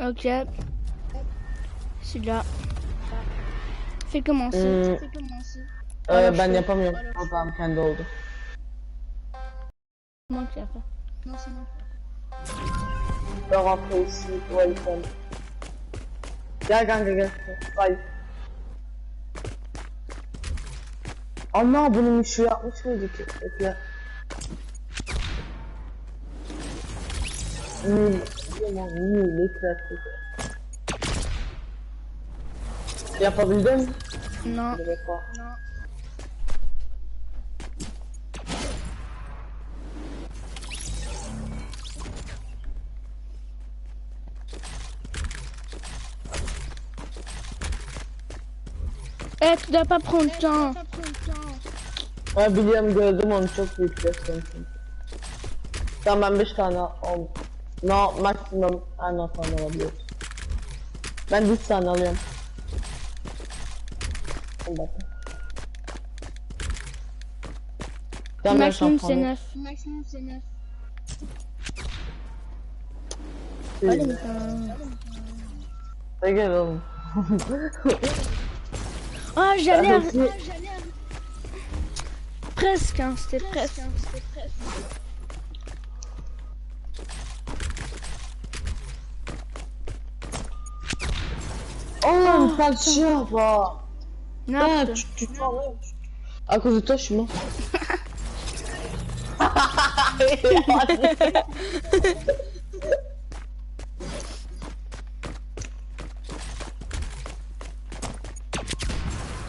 Ok. Celui-là. Fais commencer. Mmh. Fais commencer. Euh, ben, pas mieux. On va me prendre d'autres. Moi qui a fait. Non, c'est moi. Je peux rentrer ici pour aller prendre. Bye. Oh non, bonhomme, je suis là. Tu là? Hmm complètement nul, éclaté. Y'a pas Bulldog Non. Je crois. Non. Eh, hey, tu dois pas prendre le hey, temps. Ah, William, demande, tu peux te faire comme ça. Tamam, 5 tane. Non maximum. Ah non, ça en aura deux. Ben biz sana alıyorum. Maximum c'est 9. Maximum c'est 9. Allez, mais j'allais. Ah, hein, presque, presque. Hein, c'était presque. Oh, une peinture, bah. Non, ah, tu, tu, tu, À cause de toi, je suis mort.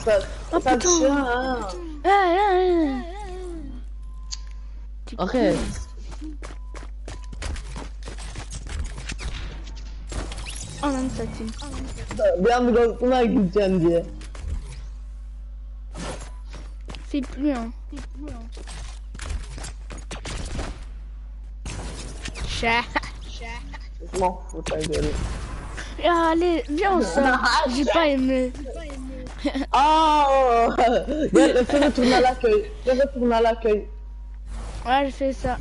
Ça, oh, putain. Putain. Hein. Arrête. Ananı satayım. Ben bir korktular gideceğim diye. Sikmiyor. Şeh. Mahfut. Ya Ali biliyor musun? Mı? À l'accueil. À l'accueil. Ouais, je fais ça.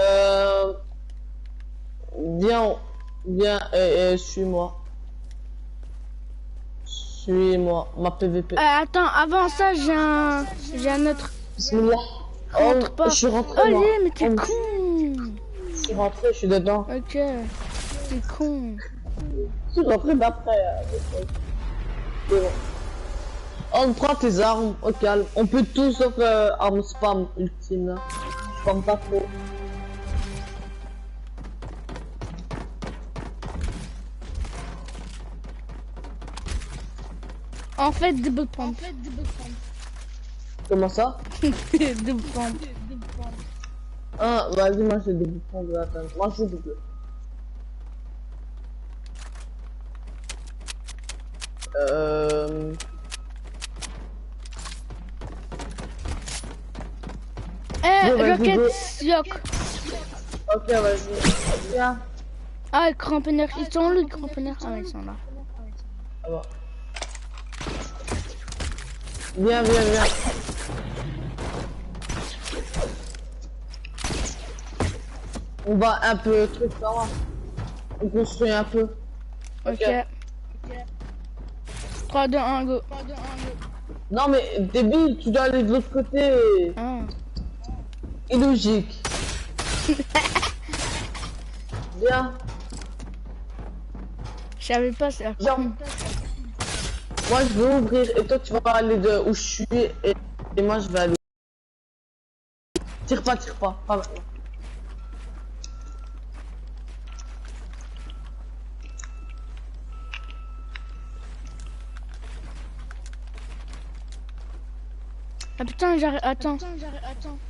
Euh viens et, et suis-moi. Suis-moi, ma PVP. Euh, attends, avant ça, j'ai un... J'ai un autre... Bismillah. Oh, pas. je suis rentré. Oh, moi. mais t'es Oh, con. Je suis rentré, je suis dedans. Ok. T'es con. Je suis rentré d'après. euh, bon. On prend tes armes au calme. On peut tout sauf euh, arme spam ultime. Spam pas trop. En fait, double pompe. En fait, pompe. Comment ça? Double pompe. Ah, bah, vas-y, moi je double pompe. Attends, moi je double. Euh... Eh, bah, Rocket Ok, vas-y. Ah, le cramponneur, ils sont où le cramponneur Ah, ils sont là. Ah, bon. Viens, viens, viens. On va un peu truc ça va. On construit un peu. Ok. 3, 2, 1, go. Non mais débile, tu dois aller de l'autre côté. Ah. Illogique. Viens. Je savais pas, c'est la Viens. con. Moi je vais ouvrir et toi tu vas aller de où je suis et, et moi je vais aller. Tire pas, tire pas. pas maintenant. Ah putain, j'arrête. Attends. Ah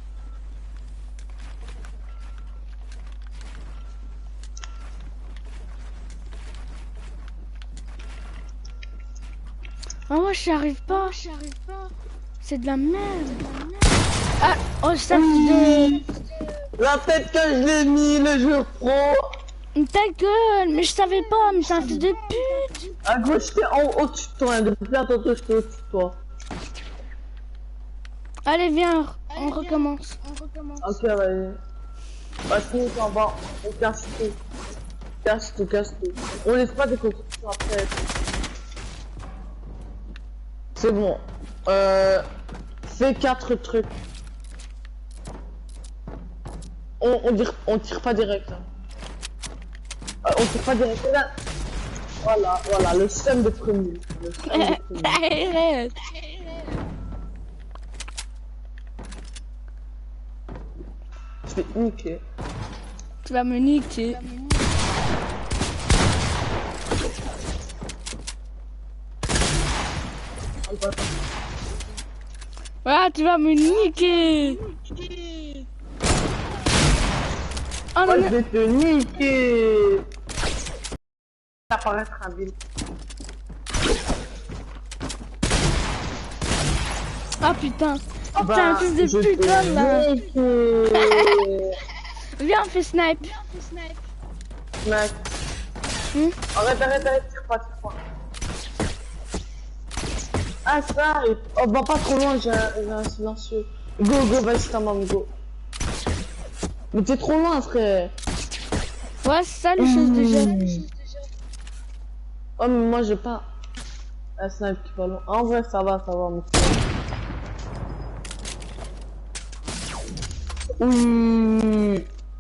ouais, j'y arrive pas. C'est de la merde. Ah, oh, ça de... La tête que je l'ai mis le jour pro. Ta gueule, mais je savais pas, mais c'est un fils de pute. À gauche, j'étais en au-dessus de toi. hein. Depuis là, tantôt, j'étais au-dessus de toi. Allez, viens, on recommence. Ok, vas-y. Vas-y, on va. On casse tout. Casse tout, casse tout. On laisse pas des constructions après. C'est bon. Euh, fais quatre trucs. On, on, dire- on tire pas direct. hein. Euh, on tire pas direct. Là. Voilà, voilà, le seum de premier. Le seum de premier. Je vais niquer. Tu vas me niquer. Ah, tu vas me niquer. Oh Oh, non, je vais te niquer. Apparaître un bill. Ah putain. Oh, Bah, un fils de je pute, te là. nique. Viens, on fait snipe. Mec. Hmm Arrête, arrête, arrête, tire pas, tire pas. Ah, ça, et- oh, bah pas trop loin, j'ai un, silencieux. Go, go, vas-y, ta maman, go. Mais t'es trop loin, frère. Ouais, c'est ça les choses déjà. Oh, mais moi, j'ai pas un snipe qui va loin. En vrai, ça va, ça va, mais.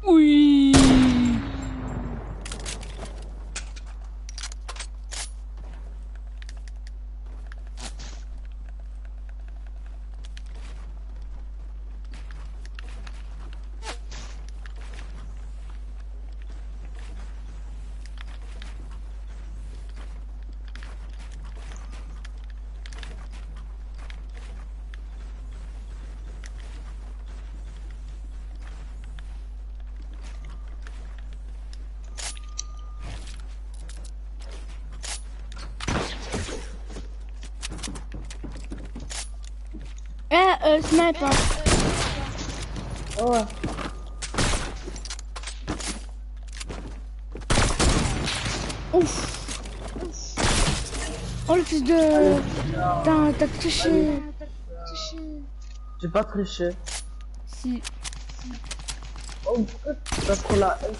Oui. Eh, euh, snipe. Hein. Oh, ouais. Ouf. Oh le fils de... T'as t'as triché. J'ai pas triché. Si. Oh, pourquoi t'as trop la haine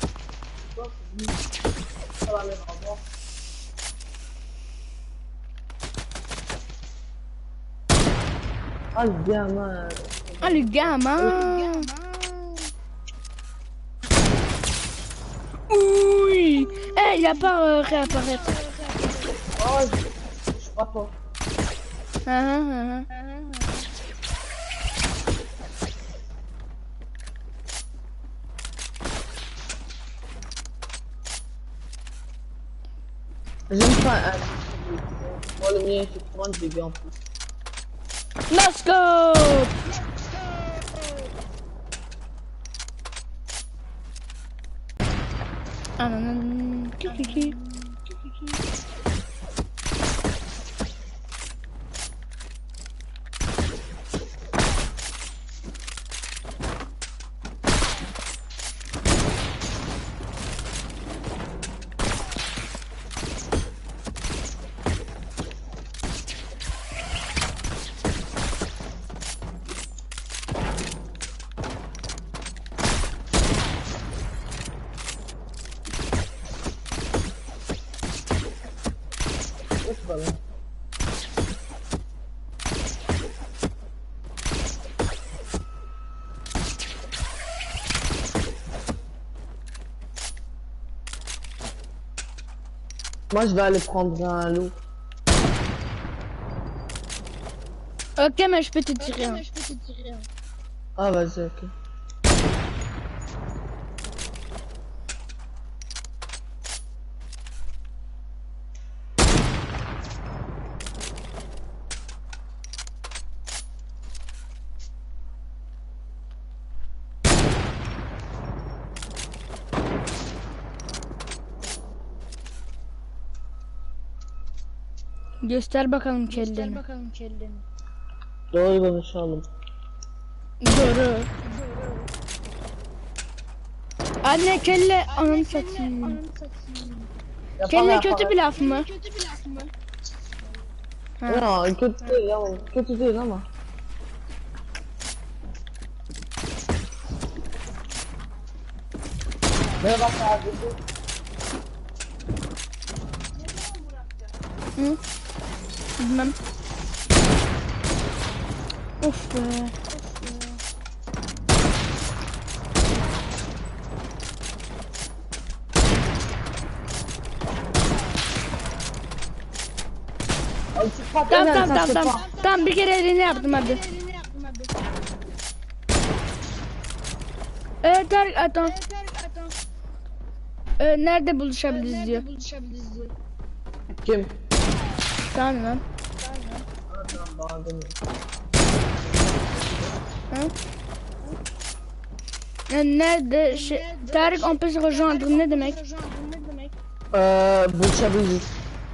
Vraiment. Ah, le gamin. Ah le gamin. Oui. Eh, il a pas euh, réapparaître. Oh, je je crois pas. Ah, ah, ah. J'aime pas. euh, Moi, le mien, c'est 30 dégâts en plus. Let's go! Let's go! Pas bien. Moi, je vais aller prendre un loup. Ok, mais je peux te tirer. un. Ah, vas-y, ok. Göster bakalım kelleni. Doğru konuşalım. Doğru. Anne kelle ananı satayım. Kelle yapalım. kötü bir laf mı? Ya kötü değil ama kötü değil ama. Merhaba kardeşim. Hı? Bilmem. Of be. Tamam tamam tamam tamam. Tamam bir kere elini yaptım hadi. Evet attım. Ee, nerede buluşabiliriz diyor. Kim? Tamam lan. Hein? Ee, nerede şey Tarık on peut se rejoindre ne demek? Eee buluşabiliriz.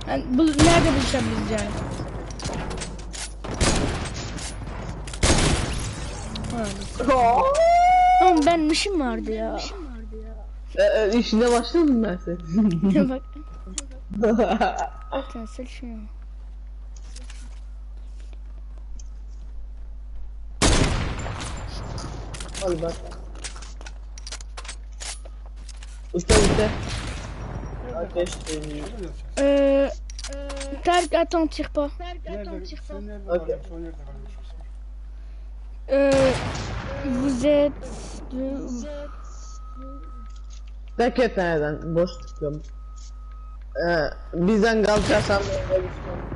Yani, bu, nerede buluşabiliriz yani? Oğlum benim işim vardı ya. Eee işine başladın mı ben senin? Bak sen sil şunu. Hadi bak. Usta usta. Ateş dönüyor. Euh, Tarık attends tire pas. Nerede? Sen nerede Okey. kalıyorsun? O nerede kalıyorsun? Euh, vous êtes de... Deket nereden? Boş tıklıyorum. Ee, bizden kalkarsan ben de gitmem.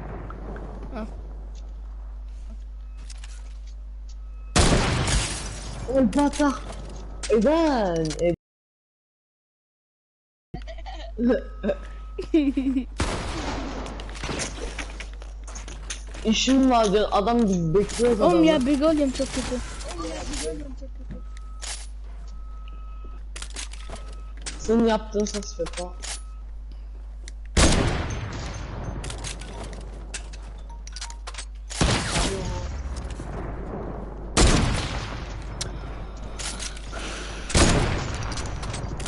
Oy bata. Eden. E- İşim var diyor. Adam bekliyor adamı. Oğlum ya bir gol çok kötü. Senin yaptığın ses Fefa.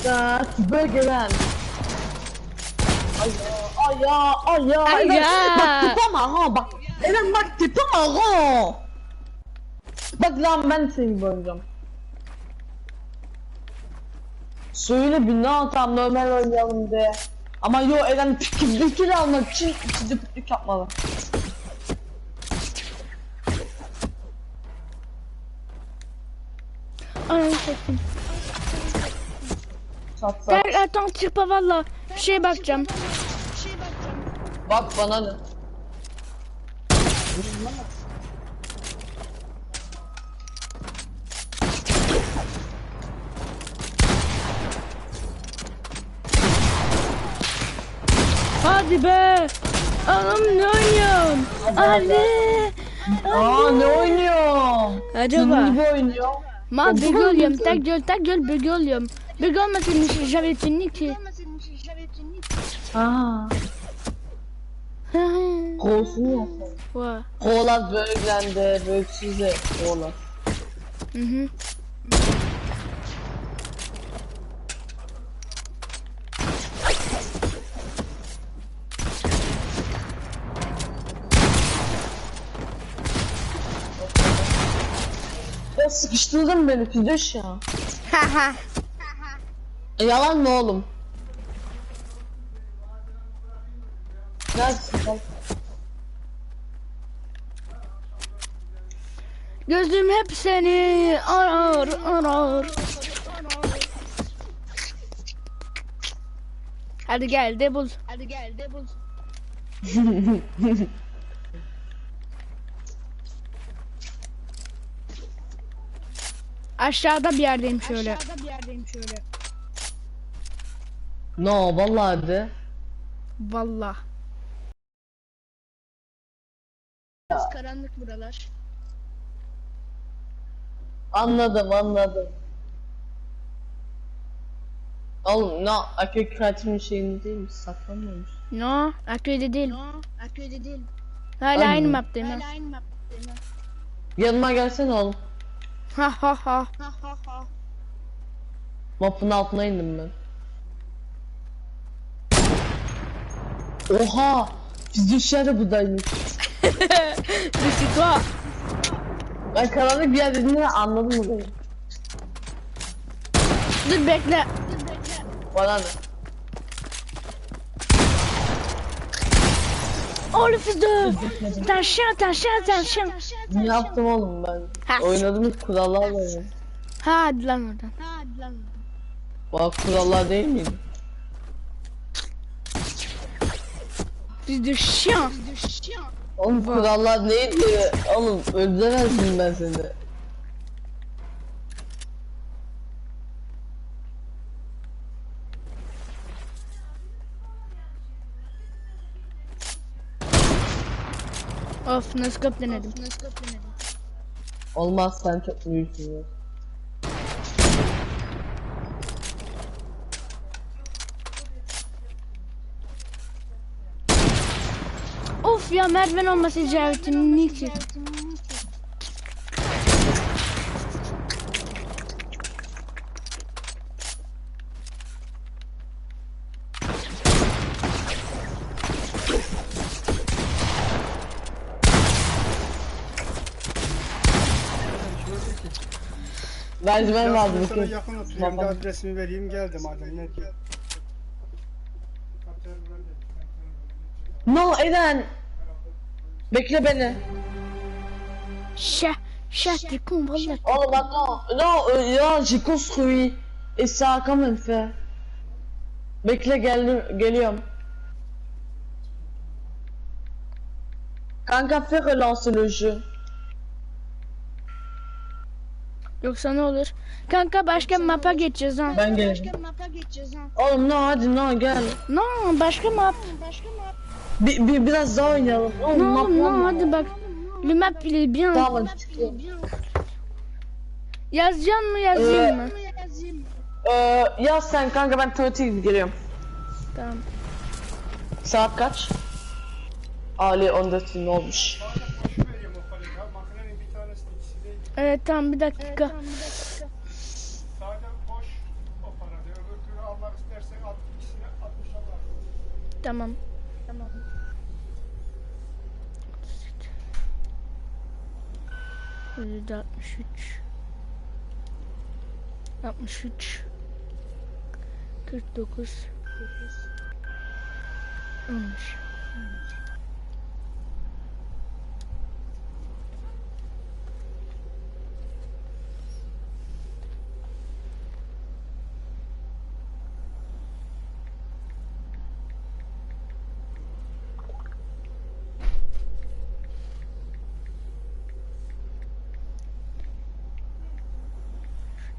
Ya bölgeden. Ay ya, ay ya, ay ya. Ay Eren, ya. Bak tipama ha bak. Eren bak tipama ha. Bak lan ben seni böleceğim. Söyle bir ne atam normal oynayalım de. Ama yo Eren fikir almak için piknik yapmalı. Ananı satayım. Sat sat. Tarık attends tire pas valla. Bir şeye bakacağım. Bak bana ne? Hadi be. Anam ne oynuyorum? Hadi. Aa ne oynuyor? Hadi Senin bak. gibi oynuyor. Ma bir gol yiyorum. Tak gol tak gol bir gol yiyorum. Bir gol mesela j'avais tenu ki. Ha. Kolsunu yapalım. Ouais. Koğlaz böğürlendi, böğüksüz de koğlaz. Mhm. Ya sıkıştırdın beni Fidoş ya. Haha. E, yalan mı oğlum? Gözüm hep seni arar arar. Hadi gel de bul. Hadi gel de bul. Aşağıda bir yerdeyim şöyle. No vallahi de. Vallahi. karanlık buralar. Anladım anladım. Oğlum no erkek kreatimin şeyini değil mi? Saklanmıyormuş. No, aköyde değil. Aköyde değil. Hala Aynen. aynı maptayım. ha. Hala aynı maptayım. ha. Yanıma gelsene oğlum. Ha ha ha. Ha ha ha. Mapın altına indim ben. Oha! Fizyosyer de buradaymış. Toi. Ben karanlık bir yer dediğini anladım beni? Dur bekle. Bana ne? Fils de... T'es un chien. Ne yaptım oğlum ben? Ha. Oynadığımız kurallar var hadi lan oradan. Hadi lan. Bak kurallar değil miydi? Fils de chien. Oğlum kurallar neydi? Oğlum öldüremezsin ben seni. Of noskop denedim. Olmaz sen çok büyüksün ya. Of ya merdiven olması icabeti niçin? Merdiven bir sana yakın oturuyorum. Bir adresimi vereyim geldim madem ne No Eren. Bekle beni. Chat, chat, t'es con, voilà. Oğlum attends. Non, euh, ya j'ai construit. Et ça a quand même fait. Bekle geldim, geliyorum. Kanka fais relancer le jeu. Yoksa ne olur? Kanka başka mapa geçeceğiz ha. Ben gelirim. Başka mapa geçeceğiz ha. Oğlum no hadi no gel. No, başka map. Başka map. Bir, bir biraz daha oynayalım. Oğlum No, map no, olma. hadi bak. Le map il est bien. Yazacaksın mı yazayım Ee, mı? Ee, yaz sen kanka ben tuvalete gidip geliyorum. Tamam. Saat kaç? Ali 14 gün olmuş. Boş vereyim o parayı ya. Makinenin bir tanesi ikisi değil. Evet tamam bir dakika. Sadece boş o para. Öbür türlü almak istersen at, ikisini 60 Allah. Tamam. Tamam. Yüzde 63. 63. 49. 13.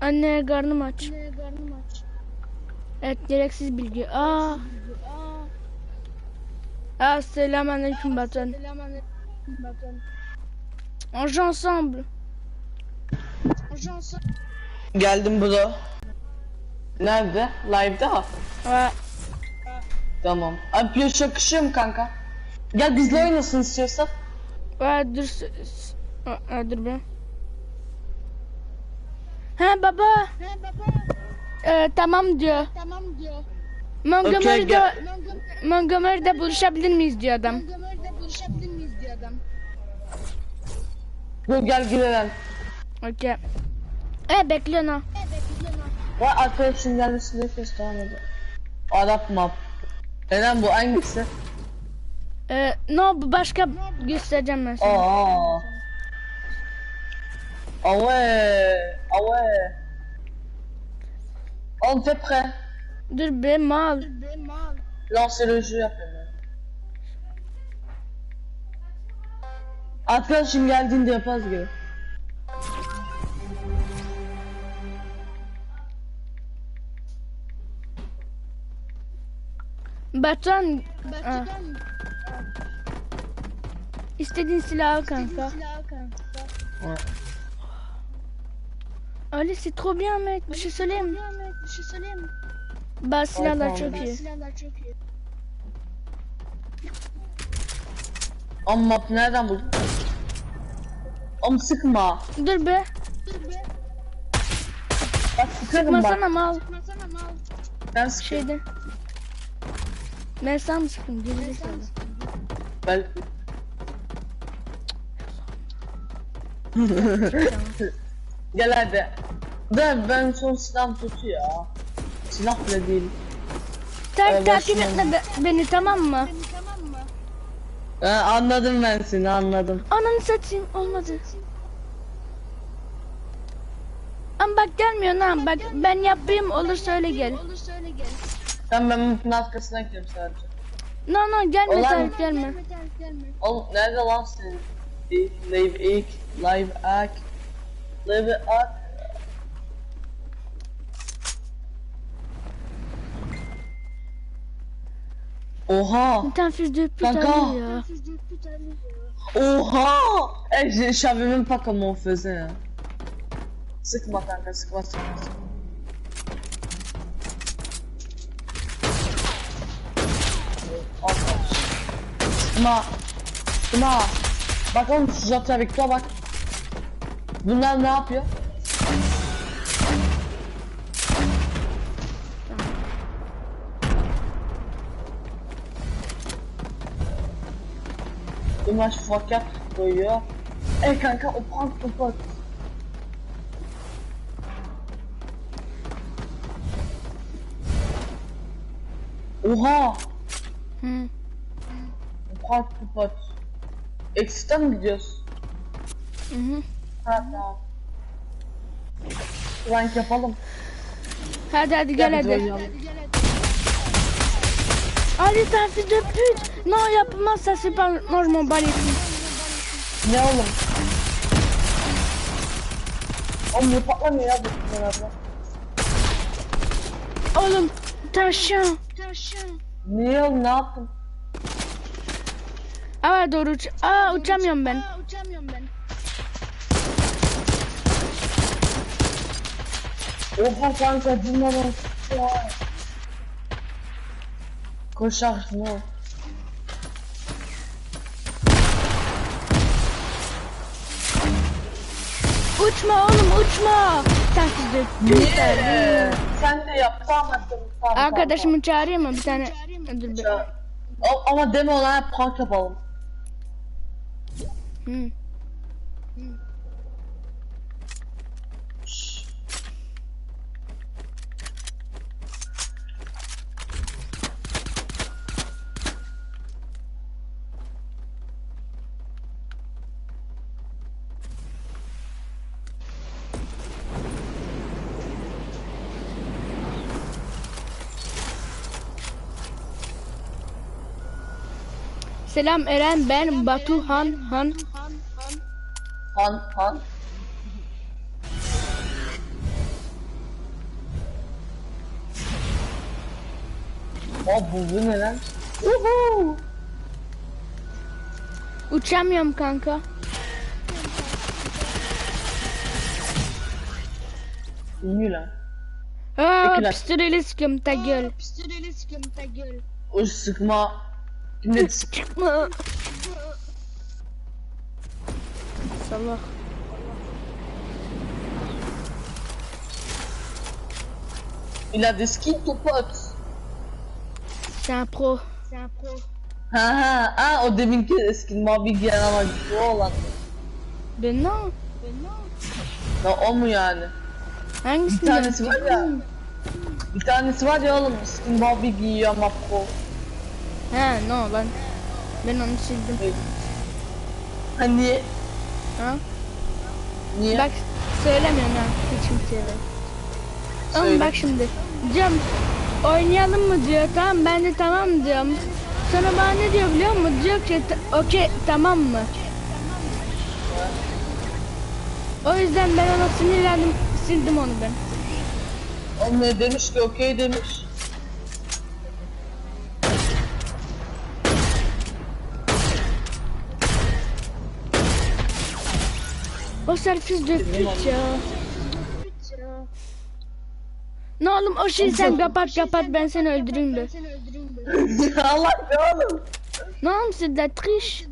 Anne karnım aç. Ne karnım aç. Evet gereksiz bilgi. Aa. Aa selamünaleyküm Batuhan. Selamünaleyküm. Bakın. On joue ensemble. Ajansı. Geldim bro. Nerede? Live'da ha. Ouais. Tamam. Abi piyo çakışıyor mu kanka? Gel bizle oynasın istiyorsan. Ouais dur. aa, dur be. Ha baba. He baba. Ee, tamam diyor. Tamam diyor. Montgomery'de. Montgomery- Montgomery'de buluşabilir miyiz diyor adam. Montgomery'de buluşabilir miyiz diyor adam. Dur gel girelim. Okey. E bekliyorsun ha. Evet bekliyorum. Vay arkadaşın gelmesini bekliyoruz tamam hadi. Arap map. Neden bu hangisi? Ee, no bu başka göstereceğim ben sana. Aa. Oh ouais Ah ouais On était prêt De bémol Lancez le jeu après Atlas şimdi geldiğinde yaparız gibi. Batuhan, Batuhan. istediğin silahı kanka. İstediğin silahı kanka. Evet. Ali c'est trop bien mec. Bir şey söyleyeyim mi? Bir şey söyleyeyim mi? Bas silahlar çok iyi. Silahlar çok iyi. Ama map nereden buldun? Oğlum sıkma. Dur be. Dur be. Bak sıkarım bak. Masana mal. Ben sıkıyorum. Şeyde. Ben sana mı sıkayım? Gerizekalı. Ben... Gel hadi. Ben, ben son silah tutuyor ya. Silah bile değil. Tak takip etme be- beni tamam mı? Beni tamam mı? Ha, anladım ben seni anladım. Ananı satayım olmadı. Ama bak gelmiyor lan bak ben yapayım olur söyle gel. Olur söyle gel. Sen ben mutun arkasına gidiyorum sadece. No no gelme Olan- Tarık gelme. Oğlum nerede lan senin? İlk, live ilk, live act. little bit up. Oha T'es un fils de pute à Oha Eh, je savais même pas comment on faisait. Hein. C'est quoi ta c'est quoi? Ça Ma, ma, par contre, j'entends avec toi, Mac. Bunlar ne yapıyor? Bunlar şu fakat koyuyor. E kanka o pant topak. Oha! Hı. O pant topak. Eksisten mi gidiyoruz? Hı hı. Ha tamam. Rank yapalım. Hadi hadi gel hadi. Hadi sen füze püt. No yapmazsa süper normal balitin. Ne oğlum? Oğlum ne patlamıyor ya bu herhalde. Oğlum taşın. Taşın. Niye oğlum ne yaptın? Aa doğru uç. Aa uçamıyorum ben. Aa uçamıyorum ben. Oha kanka bunlar. Koşar ne? Uçma oğlum uçma. Sen püt. Niye? Sen de yap tamam hadi, tamam. Arkadaşımı çağırayım mı bir tane? Dur bir. Ama deme ona park yapalım. Hı. Selam Eren ben Batu Han Han. Han han. Han han. O bu bu ne lan? Uhu. Uçamıyorum kanka. Ünlü lan. Aa pistoleli sıkıyorum ta gel. Pistoleli sıkıntı gel. O sıkma. Sık. Çıkma. Salak. Il a des skins ton pote. C'est un pro. C'est un pro. Ha ha ha o deminki skin mavi giyen ama güçlü olan. Ben non. Ben non. Ya o mu yani? Hangisini Bir tanesi var ya. Bir tanesi var ya oğlum skin mavi giyiyor ama pro. Ha no ben. Ben onu sildim. Hani Ha? niye? Bak söylemiyorum ha hiç kimseye. Ama bak şimdi. Diyorum oynayalım mı diyor. Tamam ben de tamam diyorum. Sonra bana ne diyor biliyor musun? Diyor ki "Ta- okey tamam mı? O yüzden ben ona sinirlendim. Sildim onu ben. Oğlum ne demiş ki okey demiş. O de piç ya. Ya. Ne oğlum o şeyi sen kapat kapat ben seni öldüreyim de. Allah be oğlum. Ne oğlum c'est de la triche.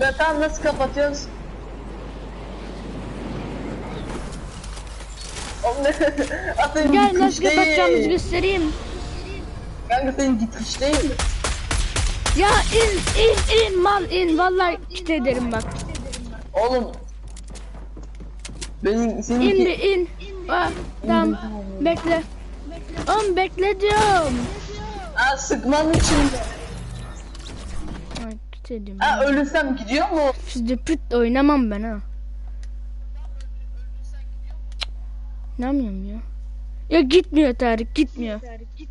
Ben tam nasıl kapatıyoruz? Atın Gel nasıl kapatacağımızı göstereyim. Kanka senin gitmiş değil mi? Ya in in in mal in vallahi kit ederim bak. Oğlum. Benim senin İn bir in. Ah, tamam bekle. Oğlum bekle diyorum. Aa, sıkmanın içinde. Ay, Dedim. Ha ölürsem gidiyor mu? Sizde püt oynamam ben ha. Ne yapıyorum ya? Ya gitmiyor Tarık gitmiyor. Git